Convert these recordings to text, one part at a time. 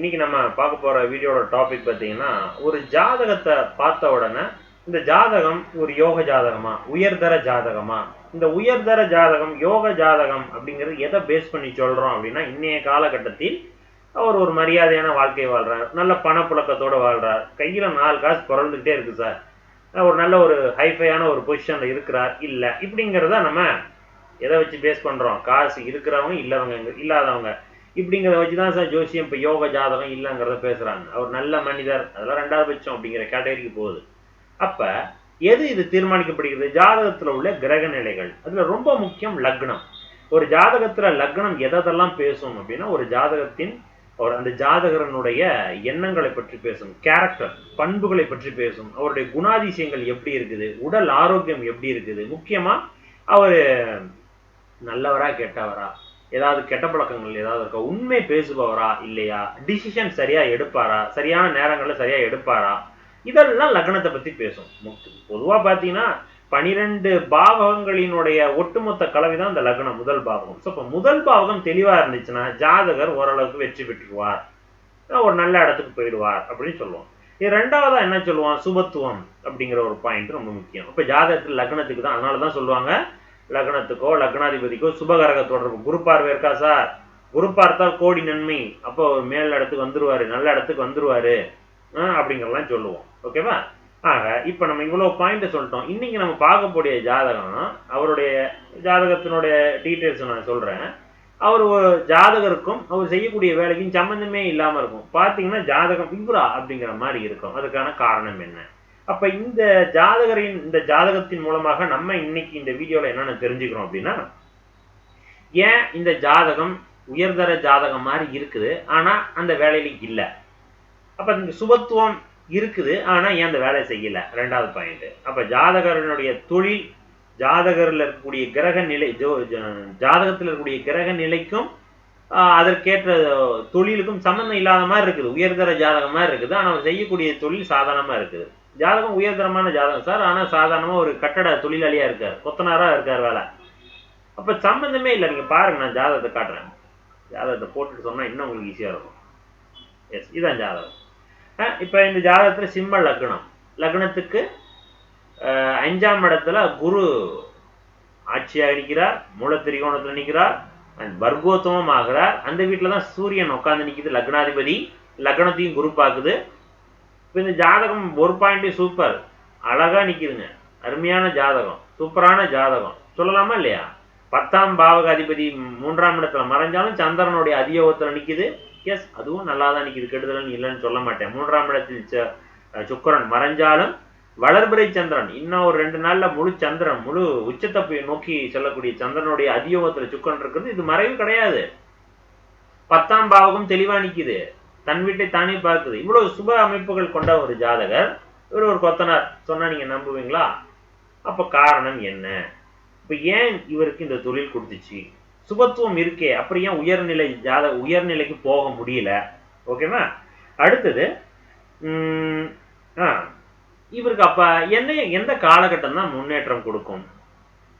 இன்னைக்கு நம்ம பார்க்க போற வீடியோட டாபிக் பார்த்தீங்கன்னா ஒரு ஜாதகத்தை பார்த்த உடனே இந்த ஜாதகம் ஒரு யோக ஜாதகமா? உயர்தர ஜாதகமா? இந்த உயர்தர ஜாதகம் யோக ஜாதகம் அப்படிங்கிறது எதை பேஸ் பண்ணி சொல்றோம் அப்படின்னா இன்னைய காலகட்டத்தில் அவர் ஒரு மரியாதையான வாழ்க்கை வாழ்றார். நல்ல பணப்புழக்கத்தோட வாழ்றார். கையில நாலு காசு பிறந்துகிட்டே இருக்கு சார். ஒரு நல்ல ஒரு ஹைஃபையான ஒரு பொசிஷன்ல இருக்கிறார். இல்லை. இப்படிங்கிறத நம்ம எதை வச்சு பேஸ் பண்றோம்? காசு இருக்கிறவங்க இல்லவங்க இல்லாதவங்க. இப்படிங்கிறத வச்சு தான் சார் ஜோசியம் இப்போ யோக ஜாதகம் இல்லைங்கிறத பேசுறாங்க. அவர் நல்ல மனிதர் அதெல்லாம் ரெண்டாவது பட்சம் அப்படிங்கிற கேட்டகரிக்கு போகுது. அப்ப எது இது தீர்மானிக்கப்படுகிறது? ஜாதகத்துல உள்ள கிரக நிலைகள். அதுல ரொம்ப முக்கியம் லக்னம். ஒரு ஜாதகத்துல லக்னம் எதெல்லாம் பேசும் அப்படின்னா ஒரு ஜாதகத்தின் அவர் அந்த ஜாதகரனுடைய எண்ணங்களை பற்றி பேசும். கேரக்டர் பண்புகளை பற்றி பேசும். அவருடைய குணாதிசயங்கள் எப்படி இருக்குது? உடல் ஆரோக்கியம் எப்படி இருக்குது? முக்கியமா அவர் நல்லவரா கெட்டவரா? ஏதாவது கெட்ட பழக்கங்கள் ஏதாவது இருக்கா? உண்மை பேசுபவரா? இல்லையா? டிசிஷன் சரியா எடுப்பாரா? சரியான நேரங்களில் சரியா எடுப்பாரா? இதெல்லாம் லக்னத்தை பத்தி பேசும். பொதுவா பாத்தீங்கன்னா பனிரெண்டு பாவகங்களினுடைய ஒட்டுமொத்த கலவை தான் இந்த லக்னம் முதல் பாவகம். ஸோ இப்போ முதல் பாவகம் தெளிவா இருந்துச்சுன்னா ஜாதகர் ஓரளவுக்கு வெற்றி பெற்றுருவார் ஒரு நல்ல இடத்துக்கு போயிடுவார் அப்படின்னு சொல்லுவோம் இது ரெண்டாவதா என்ன சொல்லுவான்? சுபத்துவம் அப்படிங்கிற ஒரு பாயிண்ட் ரொம்ப முக்கியம். இப்போ ஜாதகத்தில் லக்னத்துக்கு தான் அதனால தான் சொல்லுவாங்க லக்னத்துக்கோ லக்னாதிபதிக்கோ சுபகரக தொடர்பு. குரு பார்வை இருக்கா சார்? குரு பார்த்தா கோடி நன்மை. அப்போ மேல் இடத்துக்கு வந்துருவாரு நல்ல இடத்துக்கு வந்துருவாரு. அப்படிங்கிறலாம் சொல்லுவோம். ஓகேவா? ஆக இப்போ நம்ம இவ்வளோ பாயிண்ட்டை சொல்லிட்டோம். இன்றைக்கி நம்ம பார்க்கக்கூடிய ஜாதகம் அவருடைய ஜாதகத்தினுடைய டீட்டெயில்ஸ் நான் சொல்கிறேன் அவர் ஒரு ஜாதகருக்கும் அவர் செய்யக்கூடிய வேலைக்கும் சம்மந்தமே இல்லாமல் இருக்கும். பார்த்தீங்கன்னா ஜாதகம் இவ்வளோ அப்படிங்கிற மாதிரி இருக்கும். அதுக்கான காரணம் என்ன? அப்ப இந்த ஜாதகரின் இந்த ஜாதகத்தின் மூலமாக நம்ம இன்னைக்கு இந்த வீடியோல என்னென்ன தெரிஞ்சுக்கிறோம் அப்படின்னா ஏன் இந்த ஜாதகம் உயர்தர ஜாதகம் மாதிரி இருக்குது ஆனா அந்த வேலையில இல்லை. அப்ப இந்த சுபத்துவம் இருக்குது ஆனா ஏன் அந்த வேலை செய்யல? ரெண்டாவது பாயிண்ட் அப்ப ஜாதகரனுடைய தொழில் ஜாதகர்ல இருக்கக்கூடிய கிரக நிலை ஜோ ஜாதகத்தில் இருக்கக்கூடிய கிரக நிலைக்கும் அதற்கேற்ற தொழிலுக்கும் சம்மந்தம் இல்லாத மாதிரி இருக்குது. உயர்தர ஜாதகம் மாதிரி இருக்குது. ஆனால் செய்யக்கூடிய தொழில் சாதாரணமாக இருக்குது. ஜாதகம் உயர்தரமான ஜாதகம் சார். ஆனால் சாதாரணமா ஒரு கட்டட தொழிலாளியா இருக்கார். கொத்தனாராக இருக்கார் வேலை. அப்ப சம்மந்தமே இல்லை. நீங்க பாருங்க நான் ஜாதகத்தை காட்டுறேன். ஜாதகத்தை போட்டுட்டு சொன்னா இன்னும் உங்களுக்கு ஈஸியா இருக்கும். எஸ் இதான் ஜாதகம். இப்போ இந்த ஜாதகத்தில் சிம்ம லக்னம். லக்னத்துக்கு அஞ்சாம் இடத்துல குரு ஆட்சியாக நிற்கிறார். மூல திரிகோணத்தில் நிற்கிறார். வர்க்கோத்தமம் ஆகிறார். அந்த வீட்டில் தான் சூரியன் உட்காந்து நிற்கிது லக்னாதிபதி லக்னத்தையும் குரு பார்க்குது. இப்போ இந்த ஜாதகம் ஒரு பாயிண்ட்டு சூப்பர் அழகா நிற்கிதுங்க அருமையான ஜாதகம். சூப்பரான ஜாதகம். சொல்லலாமா இல்லையா? பத்தாம் பாவக அதிபதி மூன்றாம் இடத்துல மறைஞ்சாலும் சந்திரனுடைய அதியோகத்தில் நிற்கிது எஸ் அதுவும் நல்லா தான் நிற்கிது கெடுதல் இல்லைன்னு சொல்ல மாட்டேன். மூன்றாம் இடத்தில் சுக்கரன் மறைஞ்சாலும் வளர்பிறை சந்திரன். இன்னும் ஒரு ரெண்டு நாள்ல முழு சந்திரன் முழு உச்சத்தை போய் நோக்கி செல்லக்கூடிய சந்திரனுடைய அதியோகத்துல சுக்கரன் இருக்கிறது. இது மறைவு கிடையாது. பத்தாம் பாவகம் தெளிவா நிக்குது. தன் வீட்டை தானே பார்க்குது இவ்வளவு சுப அமைப்புகள் கொண்ட ஒரு ஜாதகர் இவர் ஒரு கொத்தனார். சொன்னா நீங்க நம்புவீங்களா? அப்ப காரணம் என்ன? இப்ப ஏன் இவருக்கு இந்த தொழில் கொடுத்துச்சு? சுபத்துவம் இருக்கே அப்புறம் ஏன் உயர்நிலை ஜாத உயர்நிலைக்கு போக முடியல? ஓகேவா அடுத்தது இவருக்கு அப்ப என்ன எந்த காலகட்டம் தான் முன்னேற்றம் கொடுக்கும்?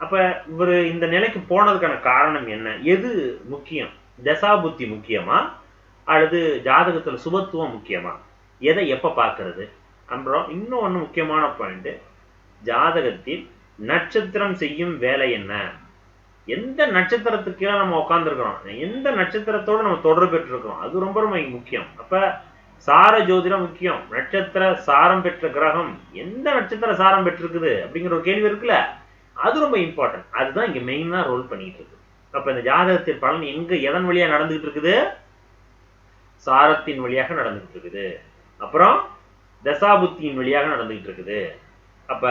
அப்ப இவர் இந்த நிலைக்கு போனதுக்கான காரணம் என்ன? எது முக்கியம்? தசாபுத்தி முக்கியமா? அல்லது ஜாதகத்தில் சுபத்துவம் முக்கியமா? எதை எப்ப பார்க்கறது? அப்புறம் இன்னும் ஒன்று முக்கியமான பாயிண்ட் ஜாதகத்தில் நட்சத்திரம் செய்யும் வேலை என்ன? எந்த நட்சத்திரத்துக்கு கீழே நம்ம உட்காந்துருக்கிறோம் எந்த நட்சத்திரத்தோடு நம்ம தொடர்பு பெற்றிருக்கிறோம்? அது ரொம்ப ரொம்ப முக்கியம். அப்ப சார ஜோதிடம் முக்கியம். நட்சத்திர சாரம் பெற்ற கிரகம் எந்த நட்சத்திர சாரம் பெற்றிருக்குது? அப்படிங்கிற ஒரு கேள்வி இருக்குல்ல? அது ரொம்ப இம்பார்ட்டன்ட் அதுதான் இங்க மெயினாக ரோல் பண்ணிட்டு இருக்கு. அப்ப இந்த ஜாதகத்தின் பலன் எங்க எதன் வழியா நடந்துகிட்டு இருக்குது? சாரத்தின் வழியாக நடந்துகிட்டு இருக்குது அப்புறம் தசாபுத்தியின் வழியாக நடந்துகிட்டு இருக்குது அப்ப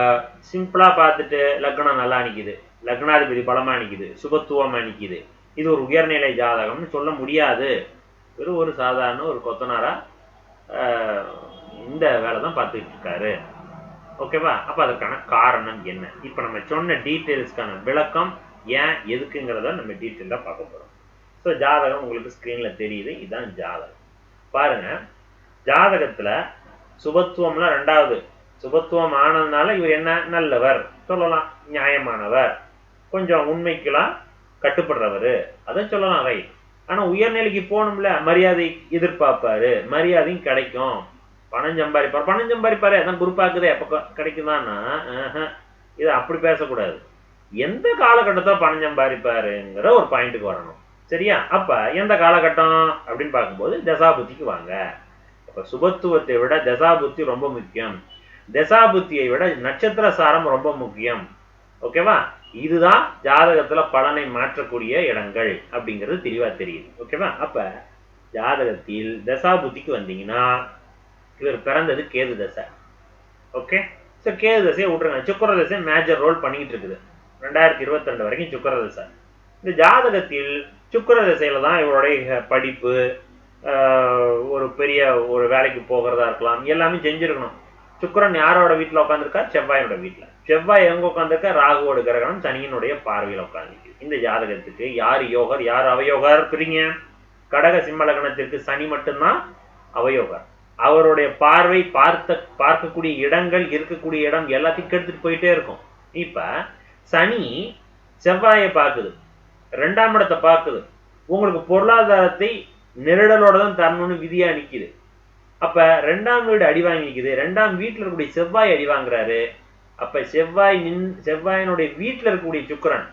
சிம்பிளா பார்த்துட்டு லக்னம் நல்லா நிக்குது லக்னாதிபதி பலமா நிக்குது சுபத்துவமா நிக்குது இது ஒரு உயர்நிலை ஜாதகம்னு சொல்ல முடியாது. வெறும் ஒரு சாதாரண ஒரு கொத்தனாரா இந்த வேலை தான் பார்த்துட்டு இருக்காரு ஓகேவா? அப்போ அதற்கான காரணம் என்ன? இப்போ நம்ம சொன்ன டீட்டெயில்ஸ்க்கான விளக்கம் ஏன் எதுக்குங்கிறத நம்ம டீட்டெயிலாக பார்க்க போகிறோம் ஸோ ஜாதகம் உங்களுக்கு ஸ்க்ரீனில் தெரியுது. இதுதான் ஜாதகம். பாருங்க. ஜாதகத்துல சுபத்துவம்லாம் ரெண்டாவது. சுபத்துவம் ஆனதுனால இவர் என்ன? நல்லவர். சொல்லலாம். நியாயமானவர். கொஞ்சம் உண்மைக்கெல்லாம் கட்டுப்படுறவரு. அதை சொல்லலாம் ரைட் ஆனா உயர்நிலைக்கு போகணும்ல. மரியாதை எதிர்பார்ப்பாரு. மரியாதையும் கிடைக்கும். பணம் சம்பாதிப்பார். பணம் சம்பாதிப்பாரு. அதான் குரூப்பாக்குதே எப்ப கிடைக்குதான்னா? இதை அப்படி பேசக்கூடாது. எந்த காலகட்டத்தில் பணம் சம்பாதிப்பாருங்கிற ஒரு பாயிண்ட்டுக்கு வரணும். சரியா? அப்ப எந்த காலகட்டம் அப்படின்னு பார்க்கும்போது தசாபுத்திக்கு வாங்க. அப்ப சுபத்துவத்தை விட தசாபுத்தி ரொம்ப முக்கியம். தசாபுத்தியை விட நட்சத்திர சாரம் ரொம்ப முக்கியம். ஓகேவா இதுதான் ஜாதகத்துல பலனை மாற்றக்கூடிய இடங்கள் அப்படிங்கிறது தெளிவா தெரியுது. ஓகேவா அப்ப ஜாதகத்தில் தசாபுத்திக்கு வந்தீங்கன்னா இவர் பிறந்தது கேது தசை. ஓகே ஸோ கேது தசையை விட்டுருங்க. சுக்கர தசை மேஜர் ரோல் பண்ணிக்கிட்டு இருக்குது. ரெண்டாயிரத்தி இருபத்தி ரெண்டு வரைக்கும் சுக்கர தசை. இந்த ஜாதகத்தில் சுக்கர திசையில தான் இவருடைய படிப்பு ஒரு பெரிய ஒரு வேலைக்கு போகிறதா இருக்கலாம். எல்லாமே செஞ்சிருக்கணும். சுக்கரன் யாரோட வீட்டில் உட்காந்துருக்கா செவ்வாயோட வீட்டில் செவ்வாய் எங்க உட்காந்துருக்கா ராகுவோட கிரகணம் சனியினுடைய பார்வையில் உட்காந்துருக்கு இந்த ஜாதகத்துக்கு யார் யோகர் யார் அவயோகர் பிரிங்க கடக சிம்ம லக்னத்திற்கு சனி மட்டும்தான் அவயோகர். அவருடைய பார்வை பார்த்த பார்க்கக்கூடிய இடங்கள் இருக்கக்கூடிய இடம் எல்லாத்தையும் கெடுத்துட்டு போயிட்டே இருக்கும். இப்ப சனி செவ்வாயை பார்க்குது. ரெண்டாம் இடத்தை பார்க்குது. உங்களுக்கு பொருளாதாரத்தை நெருடலோட தான் தரணும்னு விதியா நிற்கிது அப்ப ரெண்டாம் வீடு அடி வாங்கிக்குது. ரெண்டாம் வீட்டில் இருக்கக்கூடிய செவ்வாய் அடி வாங்குறாரு. அப்ப செவ்வாய் நின் செவ்வாயினுடைய வீட்டில் இருக்கக்கூடிய சுக்கரன்.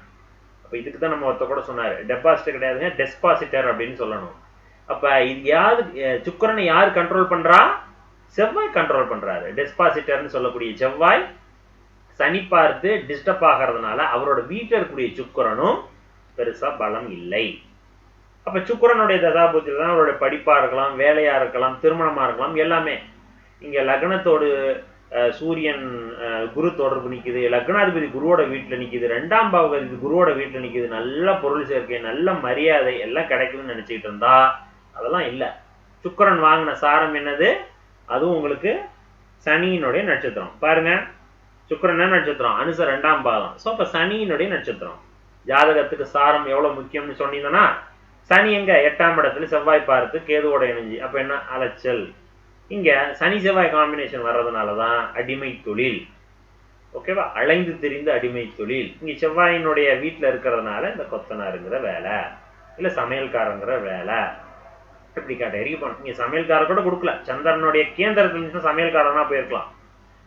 அப்ப இதுக்கு தான் நம்ம ஒருத்த கூட சொன்னாரு. டெபாசிட்டர் கிடையாதுங்க டெஸ்பாசிட்டர் அப்படின்னு சொல்லணும். அப்ப இது யாரு சுக்கரனை யார் கண்ட்ரோல் பண்றா? செவ்வாய் கண்ட்ரோல் பண்றாரு. டெஸ்பாசிட்டர்னு சொல்லக்கூடிய செவ்வாய் சனி பார்த்து டிஸ்டர்ப் ஆகிறதுனால அவரோட வீட்டில் இருக்கக்கூடிய சுக்கரனும் பெருசா பலம் இல்லை. அப்ப சுக்கரனுடைய தசாபுத்தியில் தான் அவருடைய படிப்பா இருக்கலாம் வேலையா இருக்கலாம் திருமணமா இருக்கலாம் எல்லாமே. இங்க லக்னத்தோடு சூரியன் குரு தொடர்பு நிக்குது லக்னாதிபதி குருவோட வீட்டுல நிக்குது ரெண்டாம் பாவகதி குருவோட வீட்டுல நிக்குது நல்ல பொருள் சேர்க்கை நல்ல மரியாதை எல்லாம் கிடைக்குதுன்னு நினச்சிக்கிட்டு இருந்தா அதெல்லாம் இல்லை. சுக்கரன் வாங்கின சாரம் என்னது? அதுவும் உங்களுக்கு சனியினுடைய நட்சத்திரம். பாருங்க சுக்கரன் நட்சத்திரம்? அனுச ரெண்டாம் பாதம். ஸோ அப்ப சனியினுடைய நட்சத்திரம். ஜாதகத்துக்கு சாரம் எவ்வளவு முக்கியம்னு சொன்னீங்கன்னா சனி எங்க? எட்டாம் இடத்துல செவ்வாய் பார்த்து கேதுவோட இணைஞ்சு. அப்ப என்ன? அலைச்சல். இங்க சனி செவ்வாய் காம்பினேஷன் வர்றதுனால தான் அடிமை தொழில். ஓகேவா அலைந்து தெரிந்த அடிமை தொழில். இங்க செவ்வாயினுடைய வீட்டுல இருக்கிறதுனால இந்த கொத்தனாருங்கிற வேலை. இல்ல சமையல்காரங்கிற வேலை. இப்படி போகணும் நீங்கள் சமையல்காரர் கூட கொடுக்கல. சந்திரனுடைய கேந்திரத்துல இருந்து சமையல்காரனா போயிருக்கலாம்.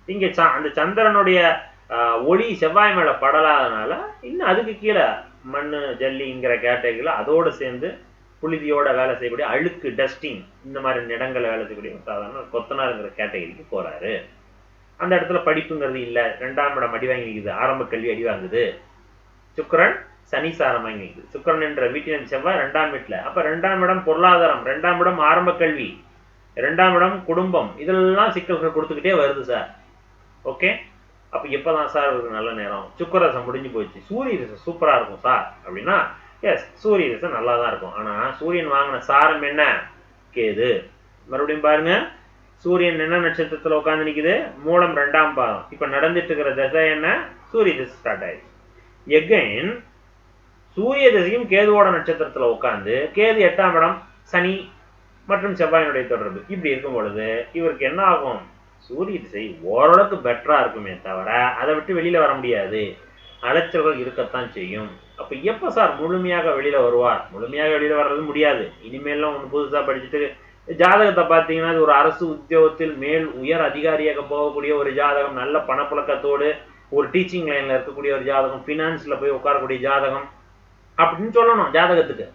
இங்க அந்த சந்திரனுடைய ஒளி செவ்வாய் மேல படலாதனால இன்னும் அதுக்கு கீழே மண் ஜல்லிங்கிற கேட்டகரியில் அதோடு சேர்ந்து புழுதியோட வேலை செய்யக்கூடிய அழுக்கு டஸ்டிங் இந்த மாதிரி இடங்களை வேலை செய்யக்கூடிய சாதாரண கொத்தனாருங்கிற கேட்டகரிக்கு போறாரு. அந்த இடத்துல படிப்புங்கிறது இல்லை. ரெண்டாம் இடம் அடி வாங்கி நிற்குது ஆரம்ப கல்வி அடி வாங்குது. சுக்கரன் சனி சாரம் வாங்கி நிற்குது சுக்கரன் என்ற வீட்டின் செவ்வாய் ரெண்டாம் வீட்டில். அப்ப ரெண்டாம் இடம் பொருளாதாரம் ரெண்டாம் இடம் ஆரம்ப கல்வி ரெண்டாம் இடம் குடும்பம். இதெல்லாம் சிக்கல்கள் கொடுத்துக்கிட்டே வருது சார். ஓகே? அப்ப எப்பதான் சார் ஒரு நல்ல நேரம்? சுக்கரசம் முடிஞ்சு போச்சு. சூரிய ரசம் சூப்பரா இருக்கும் சார். அப்படின்னா எஸ் சூரிய ரசம் நல்லா தான் இருக்கும். ஆனா சூரியன் வாங்கின சாரம் என்ன? கேது. மறுபடியும் பாருங்க. சூரியன் என்ன நட்சத்திரத்துல உட்காந்து நிக்குது? மூலம் ரெண்டாம் பாதம். இப்ப நடந்துட்டு இருக்கிற தசை என்ன? சூரிய தசை ஸ்டார்ட் ஆயிடுச்சு. எகைன் சூரிய திசையும் கேதுவோட நட்சத்திரத்துல உட்காந்து கேது எட்டாம் இடம் சனி மற்றும் செவ்வாயினுடைய தொடர்பு. இப்படி இருக்கும் பொழுது இவருக்கு என்ன ஆகும்? சூரிய திசை ஓரளவுக்கு பெட்டரா இருக்குமே தவிர அதை விட்டு வெளியில வர முடியாது. அலைச்சல்கள் இருக்கத்தான் செய்யும். அப்ப எப்ப சார் முழுமையாக வெளியில வருவார்? முழுமையாக வெளியில வர்றது முடியாது. இனிமேலாம் ஒன்று புதுசா படிச்சுட்டு ஜாதகத்தை பார்த்தீங்கன்னா அது ஒரு அரசு உத்தியோகத்தில் மேல் உயர் அதிகாரியாக போகக்கூடிய ஒரு ஜாதகம் நல்ல பணப்புழக்கத்தோடு ஒரு டீச்சிங் லைன்ல இருக்கக்கூடிய ஒரு ஜாதகம் ஃபினான்ஸ்ல போய் உட்காரக்கூடிய ஜாதகம் அப்படின்னு சொல்லணும் ஜாதகத்துக்கு.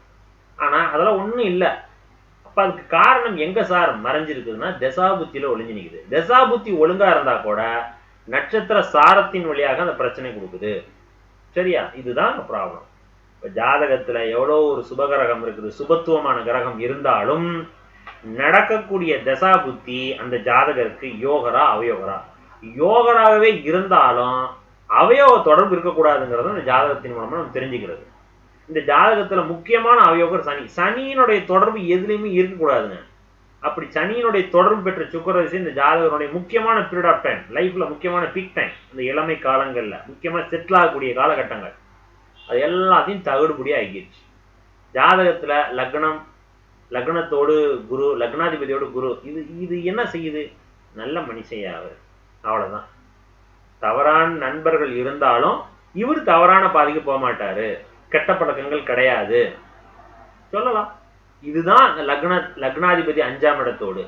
ஆனா அதெல்லாம் ஒன்றும் இல்லை. அப்ப அதுக்கு காரணம் எங்க சார் மறைஞ்சிருக்குதுன்னா தசாபுத்தியில ஒளிஞ்சு நிக்குது. தசாபுத்தி ஒழுங்கா இருந்தா கூட நட்சத்திர சாரத்தின் வழியாக அந்த பிரச்சனை கொடுக்குது. சரியா? இதுதான் ப்ராப்ளம் இப்ப ஜாதகத்துல எவ்வளோ ஒரு சுபகிரகம் இருக்குது சுபத்துவமான கிரகம் இருந்தாலும் நடக்கக்கூடிய தசாபுத்தி அந்த ஜாதகருக்கு யோகரா அவயோகரா? யோகராகவே இருந்தாலும் அவயோக தொடர்பு இருக்கக்கூடாதுங்கிறது அந்த ஜாதகத்தின் மூலமா நம்ம தெரிஞ்சுக்கிறது. இந்த ஜாதகத்துல முக்கியமான அவயோகர் சனி. சனியினுடைய தொடர்பு எதுலையுமே இருக்கக்கூடாதுங்க. அப்படி சனியினுடைய தொடர்பு பெற்ற சுக்கரதசி இந்த ஜாதகனுடைய முக்கியமான பீரியட் ஆஃப் டைம் லைஃப்ல முக்கியமான பீக் டைம் இந்த இளமை காலங்கள்ல. முக்கியமா செட்டில் ஆகக்கூடிய காலகட்டங்கள். அது எல்லாத்தையும் தகுடுபடி ஆகிடுச்சு ஜாதகத்துல லக்னம் லக்னத்தோடு குரு லக்னாதிபதியோடு குரு இது இது என்ன செய்யுது? நல்ல மனுஷையா அவ்வளவுதான். தவறான நண்பர்கள் இருந்தாலும் இவர் தவறான பாதைக்கு போக மாட்டாரு. கெட்ட பழக்கங்கள் கிடையாது. சொல்லலாம். இதுதான் லக்ன லக்னாதிபதி அஞ்சாம் இடத்தோடு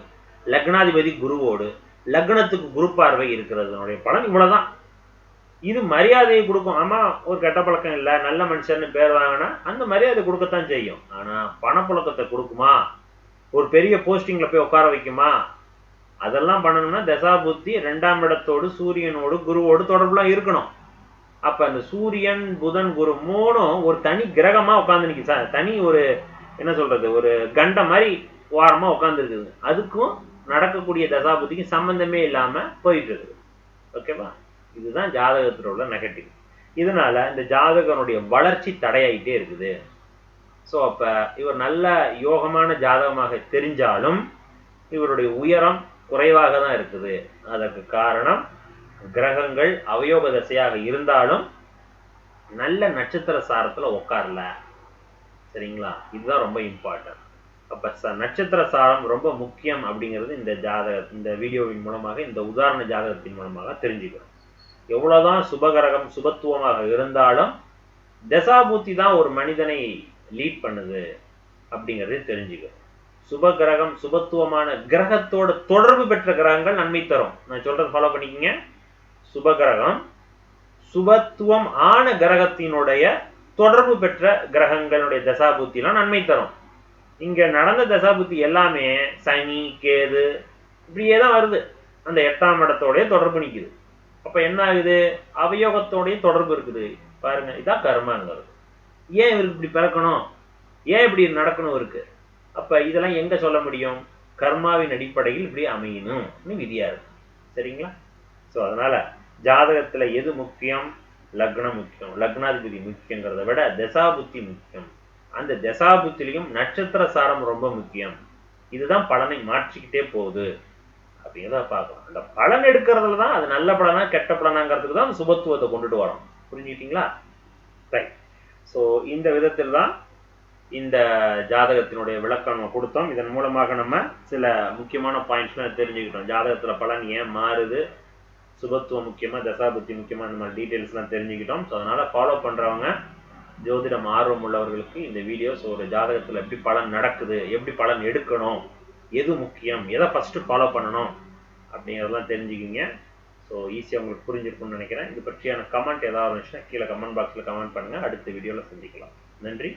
லக்னாதிபதி குருவோடு லக்னத்துக்கு குரு பார்வை இருக்கிறதுனுடைய பலன் இவ்வளவுதான். இது மரியாதையை கொடுக்கும். ஆமா ஒரு கெட்ட பழக்கம் இல்லை நல்ல மனுஷன்னு பேர் வாங்கினா அந்த மரியாதை கொடுக்கத்தான் செய்யும். ஆனா பணப்புழக்கத்தை கொடுக்குமா? ஒரு பெரிய போஸ்டிங்ல போய் உட்கார வைக்குமா? அதெல்லாம் பண்ணணும்னா தசா புத்தி ரெண்டாம் இடத்தோடு சூரியனோடு குருவோடு தொடர்புலாம் இருக்கணும். அப்ப அந்த சூரியன் புதன் குரு மூணும் ஒரு தனி கிரகமா உட்காந்து நிக்கு சார் தனி ஒரு என்ன சொல்றது ஒரு கண்ட மாதிரி ஓரமா உட்கார்ந்து இருக்குது அதுக்கும் நடக்கக்கூடிய தசாபுத்திக்கும் சம்பந்தமே இல்லாம போயிட்டு இருக்குது ஓகேவா? இதுதான் ஜாதகத்தில் உள்ள நெகட்டிவ் இதனால இந்த ஜாதகனுடைய வளர்ச்சி தடையாயிட்டே இருக்குது. ஸோ அப்ப இவர் நல்ல யோகமான ஜாதகமாக தெரிஞ்சாலும் இவருடைய உயரம் குறைவாக தான் இருக்குது. அதற்கு காரணம் கிரகங்கள் அவயோக தசையாக இருந்தாலும் நல்ல நட்சத்திர சாரத்துல உட்காரல சரிங்களா? இதுதான் ரொம்ப இம்பார்ட்டன்ட் அப்ப ச நட்சத்திர சாரம் ரொம்ப முக்கியம் அப்படிங்கிறது இந்த ஜாதக இந்த வீடியோவின் மூலமாக இந்த உதாரண ஜாதகத்தின் மூலமாக தெரிஞ்சுக்கிறோம். எவ்வளவுதான் சுபகரகம் சுபத்துவமாக இருந்தாலும் தசாபூத்தி தான் ஒரு மனிதனை லீட் பண்ணுது அப்படிங்கிறதை தெரிஞ்சுக்கிறோம். சுபகிரகம் சுபத்துவமான கிரகத்தோட தொடர்பு பெற்ற கிரகங்கள் நன்மை தரும். நான் சொல்றது ஃபாலோ பண்ணிக்கங்க. சுபகிரகம். சுபத்துவம் ஆன கிரகத்தினுடைய தொடர்பு பெற்ற கிரகங்களுடைய தசாபுத்திலாம் நன்மை தரும். இங்க நடந்த தசாபுத்தி எல்லாமே சனி கேது இப்படியே தான் வருது. அந்த எட்டாம் இடத்தோடைய தொடர்பு நிற்குது அப்ப என்ன ஆகுது? அவயோகத்தோடைய தொடர்பு இருக்குது. பாருங்க இதான் கர்மாங்கிறது. ஏன் இவருக்கு இப்படி பிறக்கணும்? ஏன் இப்படி நடக்கணும் இருக்கு அப்ப இதெல்லாம் எங்க சொல்ல முடியும்? கர்மாவின் அடிப்படையில் இப்படி அமையணும்னு விதியா இருக்கு. சரிங்களா? ஸோ அதனால ஜாதகத்துல எது முக்கியம்? லக்னம் முக்கியம். லக்னாதிபதி முக்கியங்கிறத விட தசாபுத்தி முக்கியம். அந்த தசாபுத்திலையும் நட்சத்திர சாரம் ரொம்ப முக்கியம். இதுதான் பலனை மாற்றிக்கிட்டே போகுது. அப்படிங்கிறத பார்க்கலாம் அந்த பலன் எடுக்கிறதுல தான் அது நல்ல பலனா கெட்ட பலனாங்கிறதுக்கு தான் சுபத்துவத்தை கொண்டுட்டு வரோம். புரிஞ்சுக்கிட்டீங்களா? ரைட் ஸோ இந்த விதத்தில் தான் இந்த ஜாதகத்தினுடைய விளக்கம் நம்ம கொடுத்தோம். இதன் மூலமாக நம்ம சில முக்கியமான பாயிண்ட்ஸ்லாம் தெரிஞ்சுக்கிட்டோம். ஜாதகத்துல பலன் ஏன் மாறுது? சுபத்துவம் முக்கியமா தசாபுத்தி முக்கியமா இந்த மாதிரி டீட்டெயில்ஸ்லாம் தெரிஞ்சுக்கிட்டோம். ஸோ அதனால ஃபாலோ பண்றவங்க ஜோதிடம் ஆர்வம் உள்ளவர்களுக்கு இந்த வீடியோஸ் ஒரு ஜாதகத்துல எப்படி பலன் நடக்குது எப்படி பலன் எடுக்கணும் எது முக்கியம் எதை ஃபர்ஸ்ட் ஃபாலோ பண்ணணும் அப்படிங்கிறதெல்லாம் தெரிஞ்சுக்கிங்க. ஸோ ஈஸியாக உங்களுக்கு புரிஞ்சிருக்கும்னு நினைக்கிறேன். இது பற்றியான கமெண்ட் ஏதாவது இருந்துச்சுன்னா கீழே கமெண்ட் பாக்ஸில் கமெண்ட் பண்ணுங்கள் அடுத்த வீடியோவில் சந்திக்கலாம். நன்றி.